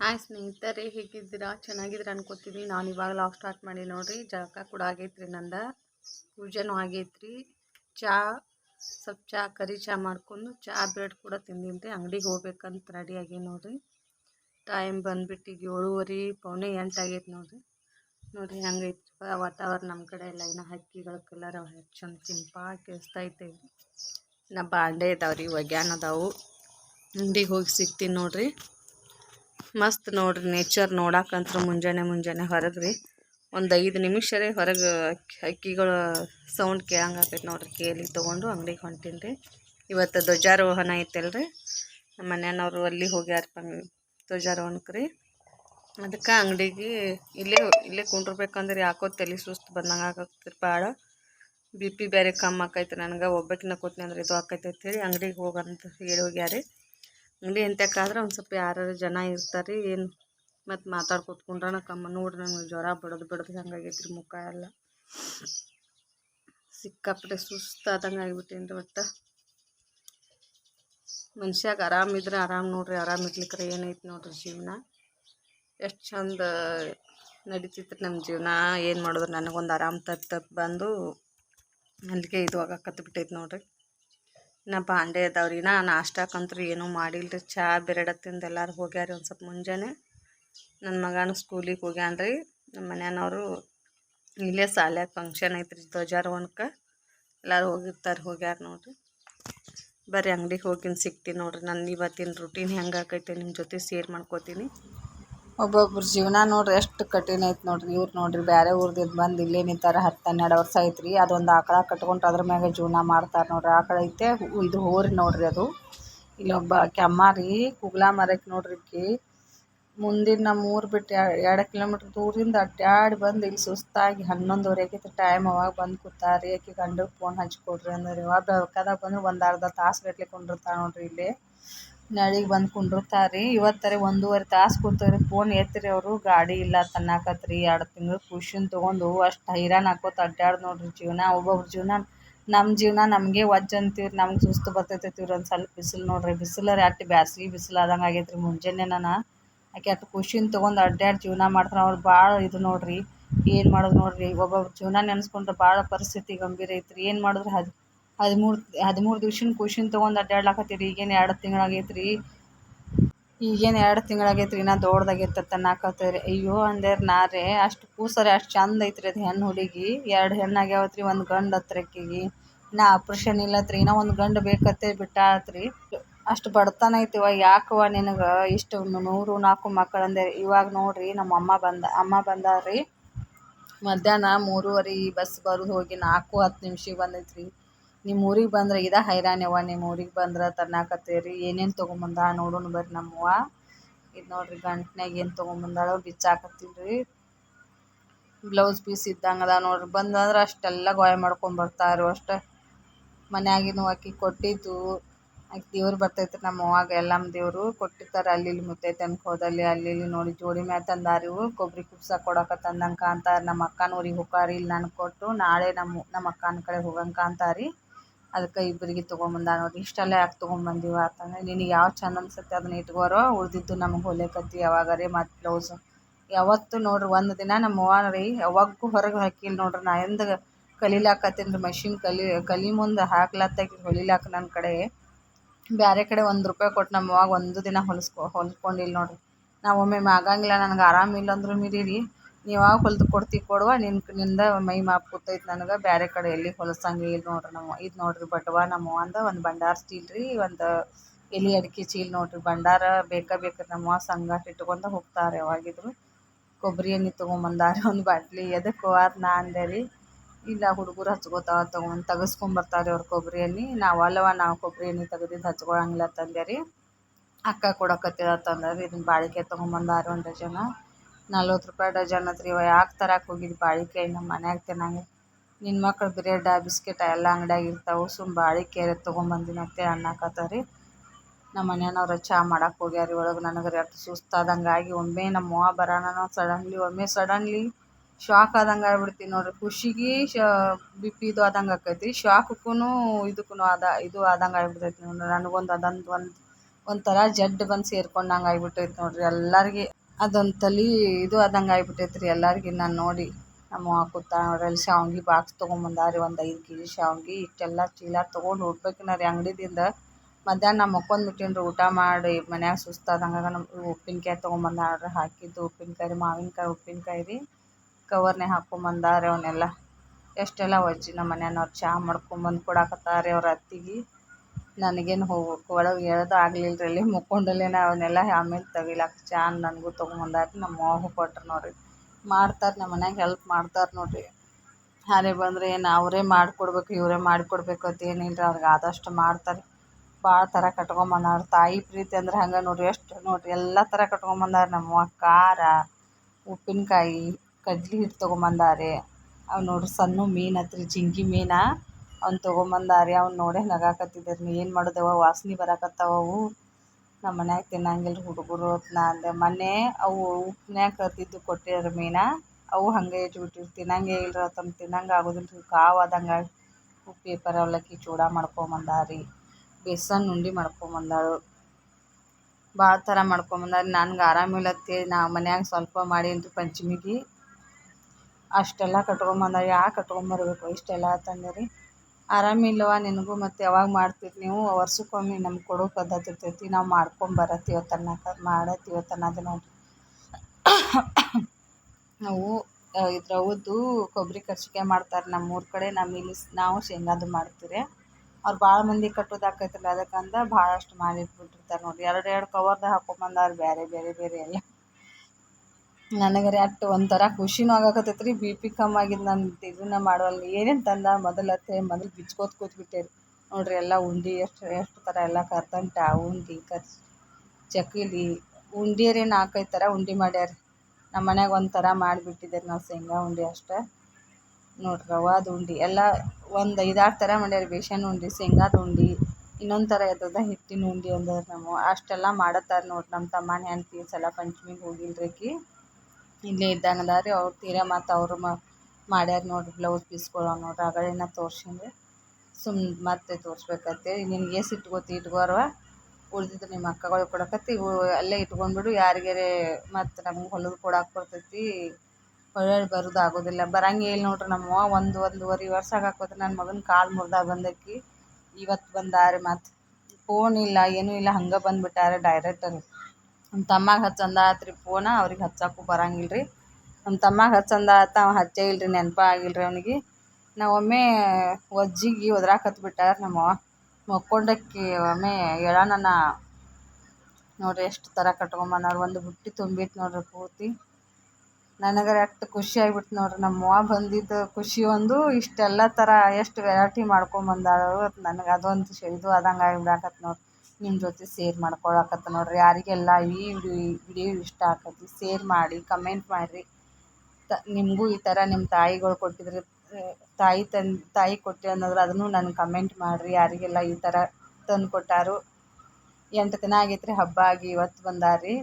Hi ಸ್ನೇಹಿತರೆ, ಹೇಗಿದ್ದೀರಾ? ಚೆನ್ನಾಗಿದ್ದೀರಾ ಅನ್ಕೋತೀವಿ ನಾನು ಇವಾಗ ಲಾಗ್ ಸ್ಟಾರ್ಟ್ ಮಾಡಿ ನೋಡಿರಿ. ಜಳಕ ಕೂಡ ಆಗೈತ್ರಿ ನಂದ. ಪೂಜೆನೂ ಆಗೈತ್ರಿ. ಚಹಾ ಸ್ವಲ್ಪ ಚಹಾ ಕರಿ ಚಹಾ ಮಾಡ್ಕೊಂಡು ಚಹಾ ಬ್ರೆಡ್ ಕೂಡ ತಿಂದೀನಿ ರೀ ಅಂಗಡಿಗೆ ಹೋಗ್ಬೇಕಂತ ರೆಡಿ ಆಗಿ ನೋಡ್ರಿ. ಟೈಮ್ ಬಂದ್ಬಿಟ್ಟು ಈಗ ಏಳುವರೆ, ಪೌನೆ ಎಂಟು ಆಗೈತೆ ನೋಡಿರಿ. ನೋಡಿರಿ ಹಂಗೈತಿ ವಾತಾವರಣ ನಮ್ಮ ಕಡೆ ಎಲ್ಲ. ಇನ್ನು ಹಕ್ಕಿಗಳ ಕಲರ್ ಚಂದ ಚಿಂಪಾಗಿ ಕೇಳಿಸ್ತೈತೆ ನಾ ಬಾಂಡೆ ಇದಾವ್ರಿ ಒಗ್ಯಾನ ಅದಾವು. ಅಂಗಡಿಗೆ ಹೋಗಿ ಸಿಗ್ತೀನಿ ನೋಡ್ರಿ. ಮಸ್ತ್ ನೋಡ್ರಿ ನೇಚರ್ ನೋಡಾಕಂತ್ರ ಮುಂಜಾನೆ ಮುಂಜಾನೆ ಹೊರಗೆ ರೀ ಒಂದು ಐದು ನಿಮಿಷ ರೀ ಹೊರಗೆ ಹಕ್ಕಿಗಳ ಸೌಂಡ್ ಕೇಳಂಗೆ ಆಗ್ತೈತೆ ನೋಡ್ರಿ. ಕೇಳಿ ತೊಗೊಂಡು ಅಂಗಡಿಗೆ ಹೊಂಟೀನಿ ರೀ ಇವತ್ತು ಧ್ವಜಾರೋಹಣ ಐತಲ್ಲ ರೀ ನಮ್ಮ ಮನೆಯವ್ರು ಅಲ್ಲಿ ಹೋಗ್ಯಾರ ಧ್ವಜಾರೋಹಣಕ್ಕೆ ರೀ ಅದಕ್ಕೆ ಅಂಗಡಿಗೆ ಇಲ್ಲೇ ಇಲ್ಲೇ ಕುಂಡ್ರಬೇಕಂದ್ರೆ ಯಾಕೋ ತಲೆ ಸುಸ್ತು ಬಂದಂಗೆ ಆಗತ್ತೀರಿ ಭಾಳ ಬಿ ಪಿ ಬೇರೆ ಕಮ್ಮಿ ಆಕೈತೆ ನನಗೆ. ಒಬ್ಬಕಿನ ಕೂತ್ನಿ ಅಂದ್ರೆ ಇದು ಆಕೈತೆ ಅಂತೇಳಿ ಅಂಗಡಿಗೆ ಹೋಗಂತ ಹೇಳಿ ಹೋಗ್ಯಾರಿ. ಅಂಗಡಿ ಎಂತಕ್ಕಾದ್ರೆ ಒಂದು ಸ್ವಲ್ಪ ಯಾರು ಜನ ಇರ್ತಾರೆ, ಏನು ಮತ್ತು ಮಾತಾಡಿ ಕೂತ್ಕೊಂಡ್ರೆ ಕಮ್ಮ. ನೋಡ್ರಿ ನಂಗೆ ಜ್ವರ ಬಿಡೋದು ಬಿಡೋದು ಹಂಗಾಗೈತೆ ರೀ ಮುಖ ಎಲ್ಲ. ಸಿಕ್ಕಾಪಟ್ಟೆ ಸುಸ್ತಾದಂಗೆ ಆಗಿಬಿಟ್ಟೇನು ರೀ ಒಟ್ಟು. ಮನುಷ್ಯಾಗ ಆರಾಮಿದ್ರೆ ಆರಾಮ್ ನೋಡ್ರಿ, ಆರಾಮ್ ಇರ್ಲಿಕ್ರೆ ಏನೈತಿ ನೋಡ್ರಿ ಜೀವನ. ಎಷ್ಟು ಚಂದ ನಡೀತಿತ್ತು ನಮ್ಮ ಜೀವನ. ಏನು ಮಾಡಿದ್ರು ನನಗೊಂದು ಆರಾಮ್ ತಪ್ಪು ತಪ್ಪು ಬಂದು ಅಲ್ಲಿಗೆ ಇದು ಆಗಕತ್ತು ಬಿಟ್ಟೈತೆ ನೋಡ್ರಿ. ನಾ ಬಾಂಡೆ ಅದಾವ್ರಿ ನಾ ನಾಷ್ಟಕ್ಕಂತೂ ಏನೂ ಮಾಡಿಲ್ಲ ರೀ. ಚಹಾ ಬೆರಡ ತಿಂದು ಎಲ್ಲರೂ ಹೋಗ್ಯಾರ ಒಂದು ಸ್ವಲ್ಪ ಮುಂಜಾನೆ. ನನ್ನ ಮಗನ ಸ್ಕೂಲಿಗೆ ಹೋಗ್ಯಾನ್ರಿ ನಮ್ಮ ಮನೆಯವ್ರು ಇಲ್ಲೇ ಸಾಲ್ಯಾಗ ಫಂಕ್ಷನ್ ಐತ್ರಿ ಧ್ವಜಾರೋಹಣಕ್ಕೆ. ಎಲ್ಲರೂ ಹೋಗಿರ್ತಾರೆ, ಹೋಗ್ಯಾರ ನೋಡ್ರಿ. ಬರ್ರಿ ಅಂಗಡಿಗೆ ಹೋಗಿನ ಸಿಗ್ತೀನಿ ನೋಡ್ರಿ. ನನ್ನ ಇವತ್ತಿನ ರುಟೀನ್ ಹೆಂಗೆ ಆಕೈತೆ ನಿಮ್ಮ ಜೊತೆ ಶೇರ್ ಮಾಡ್ಕೋತೀನಿ. ಒಬ್ಬೊಬ್ರ ಜೀವನ ನೋಡ್ರಿ, ಎಷ್ಟು ಕಠಿಣ ಐತೆ ನೋಡ್ರಿ. ಇವ್ರು ನೋಡ್ರಿ ಬೇರೆ ಊರ್ದಿದ್ದು ಬಂದು ಇಲ್ಲೇ ನಿಂತಾರ ಹತ್ತು ಹನ್ನೆರಡು ವರ್ಷ ಐತ್ರಿ. ಅದೊಂದು ಆಕಳ ಕಟ್ಕೊಂಡು ಅದ್ರ ಮ್ಯಾಗ ಜೀವನ ಮಾಡ್ತಾರೆ ನೋಡ್ರಿ. ಆಕಳ ಐತೆ ಇದು ಹೋರಿ ನೋಡ್ರಿ ಅದು. ಇಲ್ಲೊಬ್ಬ ಕೆಮ್ಮ ಅಮ್ಮ ರೀ ಕುಗ್ಲ ಮರಕ್ಕೆ ನೋಡ್ರಿ ಈಕಿ. ಮುಂದಿನ ನಮ್ಮ ಊರು ಬಿಟ್ಟು ಎರಡು ಕಿಲೋಮೀಟ್ರ್ ದೂರಿಂದ ಅಡ್ಡಾಡಿ ಬಂದು ಇಲ್ಲಿ ಸುಸ್ತಾಗಿ ಹನ್ನೊಂದುವರೆ ಆಗೈತೆ ಟೈಮ್ ಅವಾಗ ಬಂದು ಕೂತಾರಿ. ಆಕೆ ಗಂಡಗೆ ಫೋನ್ ಹಚ್ಕೊಡ್ರಿ ಅಂದ್ರೆ, ಇವಾಗ ಬೇಕಾದಾಗ ಬಂದ್ರೆ ಒಂದು ಅರ್ಧ ತಾಸು ಗಟ್ಲೆ ಕೊಂಡಿರ್ತಾಳೆ ನೋಡ್ರಿ ಇಲ್ಲಿ. ನಳಿಗೆ ಬಂದು ಕುಂಡಿರ್ತಾರೆ ಇವತ್ತರೆ ಒಂದೂವರೆ ತಾಸು ಕೂತಾರೆ ಫೋನ್ ಎತ್ತಿರಿ ಅವರು. ಗಾಡಿ ಇಲ್ಲ ತನ್ನಾಕತ್ರಿ. ಎರಡು ತಿಂಗಳು ಖುಷಿನ ತೊಗೊಂಡು ಅಷ್ಟು ಹೈರಾಣ ಹಾಕೋತ ಅಡ್ಡಾಡಿ ನೋಡ್ರಿ ಜೀವನ. ಒಬ್ಬೊಬ್ರ ಜೀವನ ನಮ್ಮ ಜೀವನ ನಮಗೆ ವಜ್ ಅಂತೀವಿ ನಮ್ಗೆ ಸುಸ್ತು ಬರ್ತೈತೆ ಇವ್ರು ಒಂದು ಸ್ವಲ್ಪ ಬಿಸಿಲು ನೋಡ್ರಿ. ಬಿಸಿಲರ ಅಟ್ಟು ಬ್ಯಾಸ್ಗೆ ಬಿಸಿಲು ಆದಂಗೆ ಆಗೈತೆ ರೀ ಮುಂಜಾನೆ ನಾನು. ಆಕೆ ಅಷ್ಟು ಖುಷಿನ ತೊಗೊಂಡು ಅಡ್ಡಾಡಿ ಜೀವನ ಮಾಡ್ತಾರೆ ಅವ್ರು ಭಾಳ ಇದು ನೋಡ್ರಿ. ಏನು ಮಾಡೋದು ನೋಡ್ರಿ. ಒಬ್ಬೊಬ್ರ ಜೀವನ ನೆನೆಸ್ಕೊಂಡ್ರೆ ಭಾಳ ಪರಿಸ್ಥಿತಿ ಗಂಭೀರ ಐತ್ರಿ. ಏನು ಮಾಡಿದ್ರೆ ಹದ್ ಹದಿಮೂರು ಹದಿಮೂರು ದಿವ್ಸ ಖುಷಿನ ತೊಗೊಂಡು ಅಡ್ಡಾಡ್ಲಾಕತ್ತೀರಿ ಈಗೇನು ಎರಡು ತಿಂಗಳಾಗೈತೆ ರೀ ಈಗೇನು ಎರಡು ತಿಂಗಳಾಗೈತೆ ರೀ ನಾ ದೊಡ್ಡದಾಗೈತೆ ಅನ್ನಕತ್ತೀರಿ. ಅಯ್ಯೋ ಅಂದೇರ್ ನಾರೇ ಅಷ್ಟು ಕೂಸರೆ ಅಷ್ಟು ಚಂದ ಐತ್ರಿ ಅದು ಹೆಣ್ಣು ಹುಡುಗಿ. ಎರಡು ಹೆಣ್ಣು ಆಗ್ಯಾವತ್ರಿ ಒಂದು ಗಂಡು ಹತ್ರ ಇನ್ನ ಇನ್ನೂ ಆಪ್ರೇಷನ್ ಇಲ್ಲತ್ರಿ, ಇನ್ನೂ ಒಂದು ಗಂಡು ಬೇಕತ್ತೆ ಬಿಟ್ಟಾತ್ರಿ ಅಷ್ಟು ಬಡತನ ಐತಿವ ಯಾಕವ ನಿನಗೆ? ಇಷ್ಟು ನೂರು ನಾಲ್ಕು ಮಕ್ಕಳು ಅಂದೆ ಇವಾಗ ನೋಡ್ರಿ ನಮ್ಮ ಅಮ್ಮ ಬಂದ, ಅಮ್ಮ ಬಂದಾರ್ರಿ. ಮಧ್ಯಾಹ್ನ ಮೂರುವರೆ ಬಸ್ ಬರೋದು ಹೋಗಿ ನಾಲ್ಕು ಹತ್ತು ನಿಮಿಷಕ್ಕೆ ಬಂದೈತ್ರಿ. ನಿಮ್ಮ ಊರಿಗೆ ಬಂದ್ರೆ ಇದ ಹೈರಾಣ್ಯವ್ವ ನಿಮ್ಮ ಊರಿಗೆ ಬಂದ್ರೆ ತನ್ನಾಕತ್ತೀರಿ ಏನೇನು ತೊಗೊಂಬಂದ ನೋಡೋಣ ಬರ್ರಿ ನಮ್ಮವ್ವ. ಇದು ನೋಡ್ರಿ ಗಂಟ್ನ್ಯಾಗ ಏನು ತೊಗೊಂಬಂದಾಳು ಬಿಚ್ಚಾಕತ್ತೀವಿ ಬ್ಲೌಸ್ ಪೀಸ್ ಇದ್ದಂಗೆ ಅದ ನೋಡ್ರಿ. ಬಂದಂದ್ರೆ ಅಷ್ಟೆಲ್ಲ ಗಾಯ ಮಾಡ್ಕೊಂಬರ್ತಾರು ಅಷ್ಟೇ. ಮನ್ಯಾಗಿನೂ ಆಕಿ ಕೊಟ್ಟಿದ್ದು, ಆಕೆ ದೇವ್ರು ಬರ್ತೈತೆ ನಮ್ಮ ಅವ್ವಾಗ ಎಲ್ಲಮ್ಮ ದೇವರು ಕೊಟ್ಟಿರ್ತಾರೆ. ಅಲ್ಲಿ ಇಲ್ಲಿ ಮುತ್ತೈತೇನ್ಕ್ ಹೋದಲ್ಲಿ ಅಲ್ಲಿ ಇಲ್ಲಿ ನೋಡಿ ಜೋಡಿ ಮ್ಯಾಲ ತಂದಾರಿ ಕೊಬ್ಬರಿ ಕುಪ್ಸ ಕೊಡಕ ತಂದಂಗೆ ಕಾಣ್ತಾರೆ ನಮ್ಮ ಅಕ್ಕನ ಊರಿಗೆ ಹೋಗಾರಿ ಇಲ್ಲಿ ನನಗೆ ಕೊಟ್ಟು ನಾಳೆ ನಮ್ಮ ನಮ್ಮ ಅಕ್ಕನ ಕಡೆ ಹೋಗಂಗೆ ಕಾಣ್ತಾರಿ ಅದಕ್ಕೆ ಇಬ್ಬರಿಗೆ ತೊಗೊಂಬಂದ ನೋಡ್ರಿ ಇಷ್ಟೆಲ್ಲ ಯಾಕೆ ತೊಗೊಂಬಂದಿವ ಅಂತಂದ್ರೆ ನಿನಗೆ ಯಾವ ಚಂದ ಅನ್ಸುತ್ತೆ ಅದನ್ನ ಇಟ್ಕೋರೋ ಉಳಿದಿದ್ದು ನಮಗೆ ಹೊಲಿಯಕತ್ತಿ ಯಾವಾಗಾರೆ ಮತ್ತು ಬ್ಲೌಸ್ ಯಾವತ್ತು ನೋಡ್ರಿ, ಒಂದು ದಿನ ನಮ್ಮ ಅವ್ವ ರೀ ಯಾವಾಗೂ ಹೊರಗೆ ಹಾಕಿಲ್ಲ ನೋಡ್ರಿ, ನಾ ಎಂದ ಕಲಿಲಾಕತ್ತೀನಿ ರೀ ಮಷಿನ್ ಕಲಿ ಕಲಿ ಮುಂದೆ ಹಾಕ್ಲತ್ತಾಕಿ ಹೊಲಿಲಾಕ ನನ್ನ ಕಡೆ. ಬೇರೆ ಕಡೆ ಒಂದು ರೂಪಾಯಿ ಕೊಟ್ಟು ನಮ್ಮ ಅವ್ವಾಗ ಒಂದು ದಿನ ಹೊಲಿಸ್ಕೊ ಹೊಲ್ಕೊಂಡಿಲ್ಲ ನೋಡ್ರಿ. ನಾವು ಒಮ್ಮೆ ಆಗಂಗಿಲ್ಲ ನನಗೆ ಆರಾಮಿಲ್ಲ ಅಂದ್ರೂ ನೀವು ಯಾವಾಗ ಹೊಲ್ದು ಕೊಡ್ತಿ ಕೊಡುವ ನಿನ್ನ ನಿಂದ ಮೈ ಮಾಪ್ ಕೂತೈತೆ ನನಗೆ. ಬೇರೆ ಕಡೆ ಎಲ್ಲಿ ಹೊಲಸಂಗೆ ಇಲ್ಲ ನೋಡ್ರಿ ನಮ್ಮ, ಇದು ನೋಡ್ರಿ ಬಟ್ವ ನಮ್ಮ ಅಂದ ಒಂದು ಭಂಡಾರ ಸ್ಟೀಲ್ ರೀ, ಒಂದು ಎಲೆ ಅಡಿಕೆ ಚೀಲ್ ನೋಡ್ರಿ. ಭಂಡಾರ ಬೇಕಾ ಬೇಕು ನಮ್ಮ ಸಂಗಾಟ ಇಟ್ಕೊಂಡು ಹೋಗ್ತಾರೆ ಯಾವಾಗಿದ್ರು. ಕೊಬ್ಬರಿ ಎಣ್ಣೆ ತೊಗೊಂಬಂದಾರೆ ಒಂದು ಬಾಟ್ಲಿ. ಎದಕ್ಕೆ ಅದು ನಾ ಅಂದೆ ರೀ, ಇಲ್ಲ ಹುಡುಗರು ಹಚ್ಕೋತಾವ ತೊಗೊಂಡು ತೆಗೆಸ್ಕೊಂಬರ್ತಾರೆ ಅವ್ರು ಕೊಬ್ಬರಿ ಎಣ್ಣೆ. ನಾವು ಅಲ್ಲವ, ನಾವು ಕೊಬ್ಬರಿ ಎಣ್ಣೆ ತೆಗೆದಿದ್ದು ಹಚ್ಕೊಳಂಗಿಲ್ಲ ತಂದೆ ರೀ. ಅಕ್ಕ ಕೊಡಕತ್ತಿದ ತಂದ್ರೆ ಇದನ್ನ ಬಾಳಿಕೆ ತೊಗೊಂಬಂದಾರೆ ಒಂದು ಡಜನ ನಲ್ವತ್ತು ರೂಪಾಯಿ ಡಜನ್ ಅತ್ರಿ ಇವ. ಯಾಕೆ ತರಕ್ಕೆ ಹೋಗಿದ್ದು ಬಾಳಿಕಾಯಿ ನಮ್ಮ ಮನ್ಯಾಗ ತಿನ್ನಂಗೆ. ನಿನ್ನ ಮಕ್ಳು ಬ್ರೆಡ್, ಬಿಸ್ಕೆಟ ಎಲ್ಲ ಅಂಗಡಿಯಾಗ ಇರ್ತಾವೆ. ಸುಮ್ಮ ಬಾಳಿಕೆ ತೊಗೊಂಬಂದಿನ ಅತ್ತೆ ಅನ್ನಕತ್ತರಿ ನಮ್ಮ ಮನೆಯವ್ರು ಚಹಾ ಮಾಡಕ್ಕೆ ಹೋಗ್ಯಾರ. ಒಳಗೆ ನನಗೆ ರೆಟ್ ಸುಸ್ತಾದಂಗಾಗಿ ಒಮ್ಮೆ ನಮ್ಮ ಅವ್ವ ಬರೋಣ ಸಡನ್ಲಿ, ಒಮ್ಮೆ ಸಡನ್ಲಿ ಶಾಕ್ ಆದಂಗೆ ಆಗ್ಬಿಡ್ತೀನಿ ನೋಡ್ರಿ. ಖುಷಿಗೆ ಶ ಬಿ ಪಿ ಇದು ಆದಂಗೆ ಆಕೈತಿ ಶಾಕಕ್ಕೂ ಇದಕ್ಕೂ ಆದ, ಇದು ಆದಂಗೆ ಆಗ್ಬಿಡ್ತೈತಿ ನೋಡ್ರಿ. ನನಗೊಂದು ಅದೊಂದು ಒಂದು, ಒಂಥರ ಜಡ್ ಬಂದು ಸೇರ್ಕೊಂಡಂಗೆ ಆಗ್ಬಿಟ್ಟೈತಿ ನೋಡ್ರಿ. ಎಲ್ಲರಿಗೆ ಅದೊಂದು ತಲೆ ಇದು ಆದಂಗೆ ಆಗ್ಬಿಟ್ಟೈತೆ ರೀ ಎಲ್ಲರಿಗೆ ನಾನು ನೋಡಿ. ನಮ್ಮ ಅವ್ವ ಶಾವ್ಗಿ ನೋಡ್ರಿ ಅಲ್ಲಿ ಶಾವ್ಗೆ ಬಾಕ್ಸ್ ತೊಗೊಂಬಂದಾರಿ ಒಂದು ಐದು ಕೆ ಜಿ ಶಾವ್ಗೆ, ಇಷ್ಟೆಲ್ಲ ಚೀಲ ತೊಗೊಂಡು ಹೋಗ್ಬೇಕಿನ ರೀ ಅಂಗಡಿದಿಂದ. ಮಧ್ಯಾಹ್ನ ನಮ್ಮ ಮಕ್ಕೊಂಡ್ಬಿಟ್ಟೀನಿ ರೀ ಊಟ ಮಾಡಿ ಮನ್ಯಾಗ ಸುಸ್ತಾದಂಗಾಗ ನಮ್ಮ ಉಪ್ಪಿನಕಾಯಿ ತೊಗೊಂಬಂದಾಳ್ರಿ. ಹಾಕಿದ್ದು ಉಪ್ಪಿನಕಾಯಿ ರೀ, ಮಾವಿನಕಾಯಿ ಉಪ್ಪಿನಕಾಯಿ ರೀ. ಕವರ್ನೇ ಹಾಕ್ಕೊಂಬಂದಾರೆ ಅವನ್ನೆಲ್ಲ ಎಷ್ಟೆಲ್ಲ ವಜ್ಜಿ ನಮ್ಮ ಮನೆಯವ್ರು ಚಹಾ ಮಾಡ್ಕೊಂಬಂದು ಕೊಡಾಕತ್ತಾರೆ ಅವ್ರ ಅತ್ತಿಗೆ. ನನಗೇನು ಹೋಗ್ಬೇಕು? ಒಳಗೆ ಹೇಳೋದು ಆಗಲಿಲ್ಲ ರೀ ಅಲ್ಲಿ ಮುಕ್ಕೊಂಡಲ್ಲೇ ಅವನ್ನೆಲ್ಲ ಆಮೇಲೆ ತೆಗಿಲಾಕ ಚಾನ್ ನನಗೂ ತೊಗೊಂಬಂದಾರ. ನಮ್ಮ ಅವ್ವ ಕೊಟ್ರು ನೋಡಿರಿ. ಮಾಡ್ತಾರೆ ನಮ್ಮ ಮನ್ಯಾಗ ಹೆಲ್ಪ್ ಮಾಡ್ತಾರೆ ನೋಡಿರಿ. ಯಾರೇ ಬಂದರೆ ಏನು ಅವರೇ ಮಾಡಿಕೊಡ್ಬೇಕು, ಇವರೇ ಮಾಡಿಕೊಡ್ಬೇಕು ಅಂತ ಏನಿಲ್ಲ ರೀ ಅವ್ರಿಗೆ ಆದಷ್ಟು ಮಾಡ್ತಾರೆ. ಭಾಳ ಥರ ಕಟ್ಕೊಂಬಂದಾರ. ತಾಯಿ ಪ್ರೀತಿ ಅಂದ್ರೆ ಹಂಗೆ ನೋಡಿರಿ. ಎಷ್ಟು ನೋಡಿರಿ. ಎಲ್ಲ ಥರ ಕಟ್ಕೊಂಬಂದಾರ ನಮ್ಮವ್ವ ಖಾರ, ಉಪ್ಪಿನಕಾಯಿ, ಕಡ್ಲೆ ಹಿಟ್ಟು ತೊಗೊಂಬಂದಾರೆ. ಅವು ನೋಡ್ರಿ ಸಣ್ಣ ಮೀನು ಹತ್ರಿ ಜಿಂಗಿ ಮೀನು. ಅವ್ನ ತೊಗೊಂಬಂದಾರಿ, ಅವ್ನು ನೋಡೇ ನಗಾಕತ್ತಿದ್ದಾರೆ ನೀ ಏನು ಮಾಡಿದೆವ, ವಾಸನೆ ಬರಾಕತ್ತಾವ ಅವು. ನಮ್ಮ ಮನ್ಯಾಗ ತಿನ್ನಂಗಿಲ್ಲ ಹುಡುಗರು ನಾ ಅಂದೆ. ಮೊನ್ನೆ ಅವು ಉಪ್ಪನ್ಯಾಗ ಕರ್ದಿದ್ದು ಕೊಟ್ಟಿರ ಮೀನಾ, ಅವು ಹಾಗೆ ಇಟ್ಬಿಟ್ಟಿರು ತಿನ್ನಂಗೇ ಇಲ್ರಿ ತಮ್ಮ ತಿನ್ನಂಗೆ ಆಗೋದಿಲ್ಲ ರೀ ಕಾವು ಆದಂಗೆ ಉಪ್ಪು ಪೇಪರ್ ಅವಲಕ್ಕಿ ಚೂಡ ಮಾಡ್ಕೊಂಬಂದಾರಿ. ಬೇಸನ್ ಉಂಡೆ ಮಾಡ್ಕೊಂಬಂದಾಳು. ಭಾಳ ಥರ ಮಾಡ್ಕೊಂಬಂದಾರಿ. ನನ್ಗೆ ಆರಾಮಿಲ್ಲ ಅಂತೇಳಿ ನಾ ಮನ್ಯಾಗ ಸ್ವಲ್ಪ ಮಾಡೀನಿ ರೀ ಪಂಚಮಿಗೆ. ಅಷ್ಟೆಲ್ಲ ಕಟ್ಕೊಂಬಂದಾರಿ. ಯಾಕೆ ಕಟ್ಕೊಂಬರ್ಬೇಕು? ಇಷ್ಟೆಲ್ಲ ಅಂತಂದೆ ರೀ ಆರಾಮಿಲ್ಲವ ನಿನಗೂ ಮತ್ತು ಯಾವಾಗ ಮಾಡ್ತೀರಿ ನೀವು? ವರ್ಷಕ್ಕೊಮ್ಮೆ ನಮ್ಗೆ ಕೊಡೋ ಪದ್ಧತಿ ಇರ್ತೈತಿ, ನಾವು ಮಾಡ್ಕೊಂಬರತ್ತೀವಿ ತನಕ ಮಾಡತ್ತೀವ ಅನ್ನೋದು ನೋಡಿರಿ. ನಾವು ಇದ್ರವ್ವದ್ದು ಕೊಬ್ಬರಿ ಕರ್ಜಿಕಾಯಿ ಮಾಡ್ತಾರೆ ನಮ್ಮ ಊರ ಕಡೆ ನಮ್ಮ ಇಲ್ಲಿ ನಾವು ಶೇಂಗಾದು ಮಾಡ್ತೀವಿ ಅವ್ರು ಭಾಳ ಮಂದಿ ಕಟ್ಟೋದು ಆಕೈತಲ್ಲ, ಅದಕ್ಕಂದ ಭಾಳಷ್ಟು ಮಾಡಿಟ್ಬಿಟ್ಟಿರ್ತಾರೆ ನೋಡಿರಿ. ಎರಡು ಎರಡು ಕವರ್ದಾಗ ಹಾಕ್ಕೊಂಬಂದಾರ ಬೇರೆ ಬೇರೆ ಬೇರೆ ಎಲ್ಲ. ನನಗರೆ ಅಷ್ಟು ಒಂಥರ ಖುಷಿನೂ ಆಗಾಕತ್ತೈತೆ ರೀ ಬಿ ಪಿ ಕಮ್ಮಿ ಆಗಿದ್ದು ನಾನು ಇದನ್ನ ಮಾಡುವಲ್ಲ ಏನೇನು ತಂದ ಮೊದಲು ಅತ್ತೆ, ಮೊದಲು ಬಿಚ್ಕೋತ ಕೂತ್ಬಿಟ್ಟೆ ರೀ ನೋಡಿರಿ ಎಲ್ಲ ಉಂಡೆ ಎಷ್ಟು ಎಷ್ಟು ಥರ ಎಲ್ಲ ಕರ್ತಂಟ ಉಂಡೆ ಕಚ್ ಚಕ್ಕುಲಿ ಉಂಡೆರೇ ನಾಲ್ಕೈದು ಥರ ಉಂಡೆ ಮಾಡ್ಯಾರ. ನಮ್ಮ ಮನ್ಯಾಗ ಒಂಥರ ಮಾಡಿಬಿಟ್ಟಿದ್ದೆ ನಾವು ಶೇಂಗಾ ಉಂಡೆ ಅಷ್ಟೇ. ನೋಡ್ರಿ ರವಾದ ಉಂಡೆ, ಎಲ್ಲ ಒಂದು ಐದಾರು ಥರ ಮಾಡ್ಯಾರ ಬೇಸನ್ ಉಂಡೆ, ಶೇಂಗಾದ ಉಂಡೆ, ಇನ್ನೊಂದು ಥರ ಇರ್ತದೆ ಹಿಟ್ಟಿನ ಉಂಡೆ ಅಂದ್ರೆ ನಾವು ಅಷ್ಟೆಲ್ಲ ಮಾಡತ್ತಾರೆ ನೋಡ್ರಿ ನಮ್ಮ ತಮ್ಮನ, ಹೆಂಡತಿ, ಸಲ ಪಂಚಮಿಗೆ ಹೋಗಿಲ್ರಿ ಆಕಿ. ಇಲ್ಲೇ ಇದ್ದಂಗೆ ರೀ ಅವ್ರು ತೀರಾ ಮತ್ತು ಅವರು ಮಾಡ್ಯಾರ ನೋಡಿರಿ ಬ್ಲೌಸ್ ಪೀಸ್ಗಳು ನೋಡ್ರಿ, ಅಗಳಿನ ತೋರ್ಸಿಂದು ಸುಮ್ ಮತ್ತೆ ತೋರಿಸ್ಬೇಕಂತೇಳಿ ನಿನಗೆ ಎಷ್ಟು ಇಟ್ಕೋತಿ ಇಟ್ಕೋರವ ಉಳ್ದಿದ್ದು ನಿಮ್ಮ ಅಕ್ಕಗಳು ಕೊಡಕತ್ತಿ. ಇವು ಅಲ್ಲೇ ಇಟ್ಕೊಂಡ್ಬಿಡು, ಯಾರಿಗಾರೆ ಮತ್ತು ನಮ್ಗೆ ಹೊಲದು ಕೊಡಕ್ಕೆ ಬರ್ತೈತಿ. ಹೊಳ್ಳಿ ಬರೋದು ಆಗೋದಿಲ್ಲ. ಬರಂಗೇ ಇಲ್ಲ ನೋಡ್ರಿ ನಮ್ಮವ್ವ, ಒಂದು, ಒಂದೂವರೆ ವರ್ಷ ಆಗಾಕೋದ್ರೆ ನನ್ನ ಮಗನ ಕಾಲು ಮುರ್ದಾಗ ಬಂದಕ್ಕಿ ಇವತ್ತು ಬಂದಾರೆ ಮತ್ತು ಫೋನ್ ಇಲ್ಲ, ಏನೂ ಇಲ್ಲ, ಹಂಗೆ ಬಂದುಬಿಟ್ಟಾರೆ ಡೈರೆಕ್ಟ್ ನಮ್ಮ ತಮ್ಮಗೆ ಹಚ್ಚಂದ ಆತ್ರಿ ಫೋನ ಅವ್ರಿಗೆ ಹಚ್ಚಕ್ಕೂ ಬರಂಗಿಲ್ಲ ರೀ ನಮ್ಮ ತಮ್ಮಗೆ ಹಚ್ಚಂದ ಆತ, ಅವ ಹಚ್ಚೇ ಇಲ್ರಿ, ನೆನಪ ಆಗಿಲ್ಲ ರೀ ಅವನಿಗೆ. ನಾ ಒಮ್ಮೆ ಒಜ್ಜಿಗೆ ಒದ್ರಾಕತ್ಬಿಟ್ಟಾರ ನಮ್ಮ ಮಕ್ಕೊಂಡಕ್ಕಿ ಒಮ್ಮೆ ಎಳನನ ನೋಡ್ರಿ ಎಷ್ಟು ಥರ ಕಟ್ಕೊಂಬಂದಾರ ಒಂದು ಬುಟ್ಟಿ ತುಂಬಿತ್ತು ನೋಡ್ರಿ ಪೂರ್ತಿ. ನನಗರ ಅಷ್ಟು ಖುಷಿ ಆಗ್ಬಿಡ್ತು ನೋಡಿರಿ ನಮ್ಮವ್ವ ಬಂದಿದ್ದು ಖುಷಿ ಒಂದು, ಇಷ್ಟೆಲ್ಲ ಥರ ಎಷ್ಟು ವೆರೈಟಿ ಮಾಡ್ಕೊಂಬಂದಾಳು ನನಗೆ ಅದೊಂದು ಇದು ಆದಂಗೆ ಆಗ್ಬಿಡಾಕತ್ತು ನೋಡಿರಿ. ನಿಮ್ಮ ಜೊತೆ ಶೇರ್ ಮಾಡ್ಕೊಳಕತ್ತ ನೋಡ್ರಿ. ಯಾರಿಗೆಲ್ಲ ಈ ವಿಡಿಯೋ ಇಷ್ಟ ಆಕತಿ ಶೇರ್ ಮಾಡಿ ಕಮೆಂಟ್ ಮಾಡಿರಿ. ತ, ನಿಮಗೂ ಈ ಥರ ನಿಮ್ಮ ತಾಯಿಗಳು ಕೊಟ್ಟಿದ್ರೆ ತಾಯಿ ತನ್, ತಾಯಿ ಕೊಟ್ಟೆ ಅನ್ನೋದ್ರೆ ಅದನ್ನು ನನಗೆ ಕಮೆಂಟ್ ಮಾಡಿರಿ. ಯಾರಿಗೆಲ್ಲ ಈ ಥರ ತಂದು ಕೊಟ್ಟಾರು. ಎಂಟು ದಿನ ಆಗೈತ್ರಿ ಹಬ್ಬ ಆಗಿ ಇವತ್ತು ಬಂದಾರಿ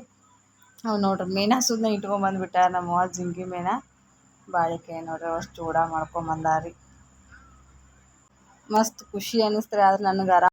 ಅವ ನೋಡ್ರಿ ನೋಡ್ರಿ ಸುದ್ದ ಸುದ್ನ ನಮ್ಮ ಜಿಂಗಿ ಮೇನಾ. ಬಾಳಿಕೆ ನೋಡ್ರಿ ಅಷ್ಟು ಚೂಡ ಮಾಡ್ಕೊಂಬಂದಾರಿ ಮಸ್ತ್ ಖುಷಿ ಅನ್ನಿಸ್ತಾರೆ ಆದ್ರೆ ನನಗೆ ಆರಾಮ